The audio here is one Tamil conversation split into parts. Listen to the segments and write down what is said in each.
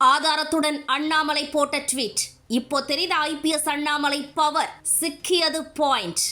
ஆதாரத்துடன் அண்ணாமலை போட்ட ட்வீட். இப்போ தெரிந்த ஐபிஎஸ் அண்ணாமலை பவர் சிக்கியது பாயிண்ட்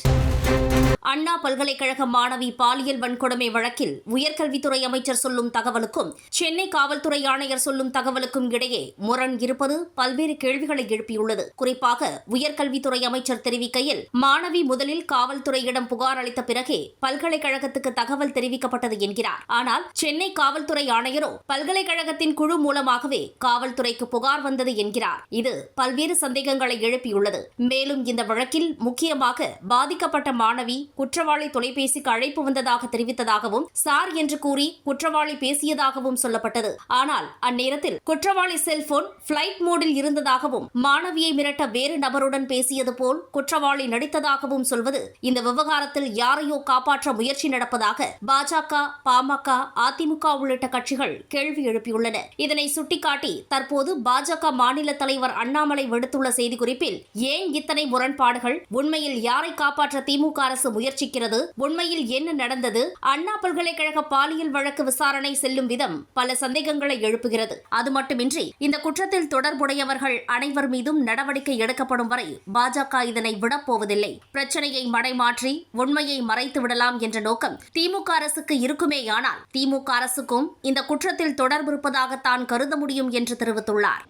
அண்ணா பல்கலைக்கழக மாணவி பாலியல் வன்கொடுமை வழக்கில் உயர்கல்வித்துறை அமைச்சர் சொல்லும் தகவலுக்கும் சென்னை காவல்துறை ஆணையர் சொல்லும் தகவலுக்கும் இடையே முரண் இருப்பது பல்வேறு கேள்விகளை எழுப்பியுள்ளது. குறிப்பாக உயர்கல்வித்துறை அமைச்சர் தெரிவிக்கையில் மாணவி முதலில் காவல்துறையிடம் புகார் அளித்த பிறகே பல்கலைக்கழகத்துக்கு தகவல் தெரிவிக்கப்பட்டது என்கிறார். ஆனால் சென்னை காவல்துறை ஆணையரோ பல்கலைக்கழகத்தின் குழு மூலமாகவே காவல்துறைக்கு புகார் வந்தது என்கிறார். இது பல்வேறு சந்தேகங்களை எழுப்பியுள்ளது. மேலும் இந்த வழக்கில் முக்கியமாக பாதிக்கப்பட்ட மாணவி குற்றவாளி தொலைபேசிக்கு அழைப்பு வந்ததாக தெரிவித்ததாகவும் சார் என்று கூறி குற்றவாளி பேசியதாகவும் சொல்லப்பட்டது. ஆனால் அந்நேரத்தில் குற்றவாளி செல்போன் பிளைட் மோடில் இருந்ததாகவும் மாணவியை மிரட்ட வேறு நபருடன் பேசியது போல் குற்றவாளி நடித்ததாகவும் சொல்வது இந்த விவகாரத்தில் யாரையோ காப்பாற்ற முயற்சி நடப்பதாக பாஜக பாமக அதிமுக உள்ளிட்ட கட்சிகள் கேள்வி எழுப்பியுள்ளன. இதனை சுட்டிக்காட்டி தற்போது பாஜக மாநில தலைவர் அண்ணாமலை விடுத்துள்ள செய்திக்குறிப்பில் ஏன் இத்தனை முரண்பாடுகள்? உண்மையில் யாரை காப்பாற்ற திமுக அரசு முயற்சிக்கிறது. உண்மையில் என்ன நடந்தது? அண்ணா பல்கலைக்கழக பாலியல் வழக்கு விசாரணை செல்லும் விதம் பல சந்தேகங்களை எழுப்புகிறது. அது மட்டுமின்றி இந்த குற்றத்தில் தொடர்புடையவர்கள் அனைவர் மீதும் நடவடிக்கை எடுக்கப்படும் வரை பாஜக இதனை விடப்போவதில்லை பிரச்சனையை மடைமாற்றி உண்மையை மறைத்து விடலாம் என்ற நோக்கம் திமுக அரசுக்கு இருக்குமேயானால் திமுக அரசுக்கும் இந்த குற்றத்தில் தொடர்பு இருப்பதாக தான் கருத முடியும் என்று தெரிவித்துள்ளார்.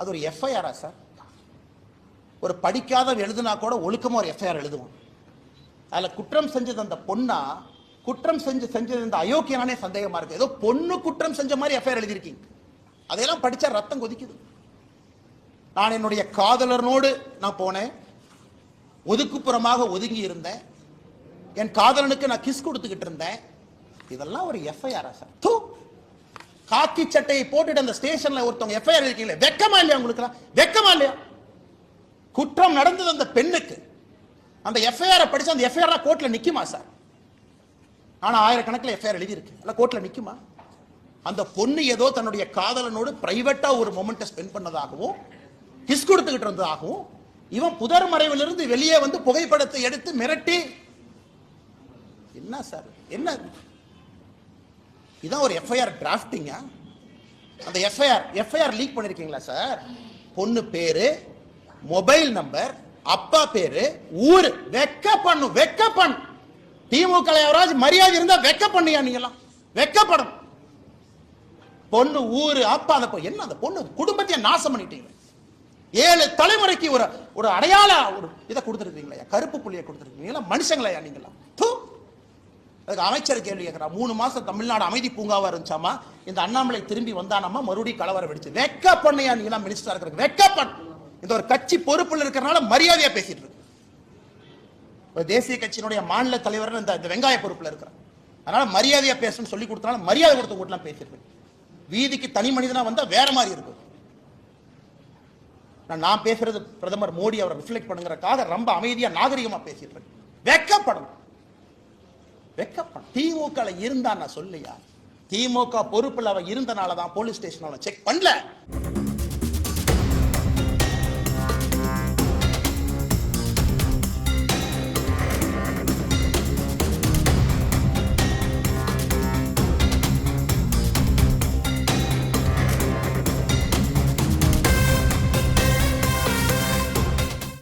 அது ஒரு எஃப்ஐஆரா சார்? ஒரு படிக்காதவன் எழுதுனா கூட ஒழுக்கமா ஒரு எஃப்ஐஆர் எழுதுவோம் அதில் குற்றம் செஞ்சது அந்த பொண்ணா குற்றம் செஞ்சு செஞ்சது இந்த அயோக்கியனானே சந்தேகமா இருக்கு. ஏதோ பொண்ணு குற்றம் செஞ்ச மாதிரி எஃப்ஐஆர் எழுதியிருக்கீங்க. அதையெல்லாம் படிச்சா ரத்தம் கொதிக்குது. நான் என்னுடைய காதலனோடு நான் போனேன். ஒதுக்குப்புறமாக ஒதுங்கி இருந்தேன். என் காதலனுக்கு நான் கிஸ் கொடுத்துக்கிட்டு இருந்தேன். இதெல்லாம் ஒரு எஃப்ஐஆரா சார்? தூ! காக்கி சட்டையை போட்டுட்டு அந்த ஸ்டேஷன்ல ஒருத்தவங்க எஃப்ஐஆர் இருக்கீங்களே வெக்கமா இல்லையா உங்களுக்கு வெக்கமா இல்லையா? குற்றம் நடந்தது அந்த பெண்ணுக்கு. அந்த எஃப்ஐஆர் படிச்சு அந்த எஃப்ஐஆர் கோர்ட்ல நிக்குமா சார் ஆனா ஆயிரக்கணக்கில் எஃப்ஐஆர் எழுதி இருக்கு அல்ல கோர்ட்ல நிக்குமா? அந்த பொண்ணு ஏதோ தன்னுடைய காதலனோடு பிரைவேட்டா ஒரு மொமெண்ட்டை ஸ்பெண்ட் பண்ணதாகவும் கிஸ் கொடுத்துக்கிட்டு இருந்ததாகவும் இவன் புதர் மறைவிலிருந்து வெளியே வந்து புகைப்படத்தை எடுத்து மிரட்டி என்ன சார் என்ன? இதான் ஒரு எஃப்ஐஆர் டிராஃப்டிங்கா அந்த எஃப்ஐஆர் எஃப்ஐஆர் லீக் பண்ணிருக்கீங்களா சார் பொண்ணு பேரு மொபைல் நம்பர் அப்பா பேரு ஊரு. வெக்க பண்ணு வெக்க பண்ணு திமுக எவராஜ் மரியாதை இருந்தா வெக்க பண்ணியா நீங்களாம் வெக்கப்படும் பொண்ணு ஊரு அப்பா அந்த என்ன அந்த பொண்ணு? குடும்பத்தையே நாசம் பண்ணிட்டீங்க. ஏழு தலைமுறைக்கு ஒரு ஒரு அடையாள ஒரு இதை கொடுத்துருக்கீங்களா கருப்பு புள்ளியை கொடுத்துருக்கீங்களா மனுஷங்களா நீங்களா தூ! அதுக்கு அமைச்சர் கேள்வி கேட்கிறார். மூணு மாசம் தமிழ்நாடு அமைதி பூங்காவா இருந்துச்சாமா? இந்த அண்ணாமலை திரும்பி வந்தானாமா? மறுபடியும் கலவரம் வெடிச்சு. வெக்க பண்ணையா நீங்களா மினிஸ்டரா இருக்கிற வெக்க பண்ண இந்த ஒரு கட்சி பொறுப்புல இருக்கிறனால மரியாதையா பேசிட்டு இருக்கு. ஒரு தேசிய கட்சியினுடைய மாநில தலைவர் இந்த வெங்காய பொறுப்புல இருக்கிறார். அதனால மரியாதையா பேசணும்னு சொல்லி கொடுத்தனால மரியாதை கொடுத்த கூட்டலாம் பேசிட்டு இருக்கு. வீதிக்கு தனி மனிதனா வந்தா வேற மாதிரி இருக்கும். நான் நான் பேசுறது பிரதமர் மோடி அவரை ரிஃப்ளெக்ட் பண்ணுங்கிறக்காக ரொம்ப அமைதியா நாகரிகமா பேசிட்டு இருக்கு. வெக்கப்படணும். வெக்கப்படும் திமுக இருந்தா நான் சொல்லையா? திமுக பொறுப்புல அவன் இருந்தனால தான் போலீஸ் ஸ்டேஷன் அவனை செக் பண்ணல.